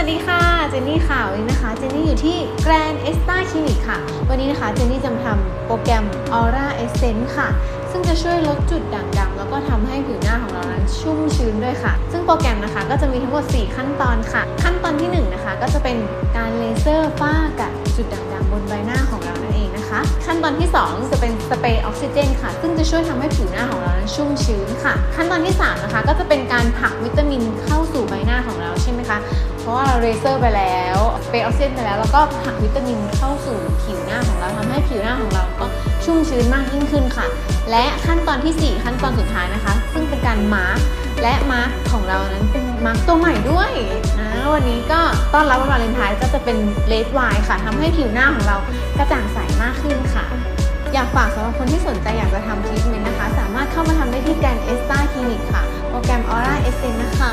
วัสดีค่ะ เจนนี่ค่ะวันนี้นะคะ เจนนี่อยู่ที่ Grand e s t a Clinic ค่ะ วันนี้นะคะ เจนนี่จะมาทำโปรแกรม Aura Essence ค่ะ ซึ่งจะช่วยลดจุดด่างดำแล้วก็ทำให้ผิวหน้าของเรานั้นชุ่มชื้นด้วยค่ะ ซึ่งโปรแกรมนะคะก็จะมีทั้งหมด 4 ขั้นตอนค่ะ ขั้นตอนที่ 1 นะคะ ก็จะเป็นการเลเซอร์ฝ้ากัดจุดด่างดำบนใบหน้าของเรานั่นเองนะคะ ขั้นตอนที่ 2 จะเป็นสเปรย์ออกซิเจนค่ะ ซึ่งจะช่วยทำให้ผิวหน้าของเรานั้นชุ่มชื้นค่ะ ขั้นตอนที่ 3 นะคะ ก็จะเป็นการผลักวิตามินเข้าสู่ใบหน้าของเราใช่ไหมคะ ราะว่าเราเลเซอร์ไปแล้วเปย์ออกซิเจนไปแล้วแล้วก็ผักวิตามินเข้าสู่ผิวหน้าของเราทำให้ผิวหน้าของเราก็ชุ่มชื้นมากยิ่งขึ้นค่ะ และขั้นตอนทีสี่ 4 ขั้นตอนสุดท้ายนะคะ ซึ่งเป็นการมาร์กและมาร์กของเรานั้นเป็นมาร์กตัวใหม่ด้วยนะวันนี้ก็ต้อนรับวันวาเลนไทน์ก็จะเป็นเลดไวน์ค่ะทำให้ผิวหน้าของเรากระจ่างใสมากขึ้นค่ะอยากฝากสำหรับคนที่สนใจอยากจะทำทรีทเมนต์นะคะ สามารถเข้ามาทำได้ที่แกรนเอสตาคลินิกค่ะ โปรแกรม Aura Essence นะคะ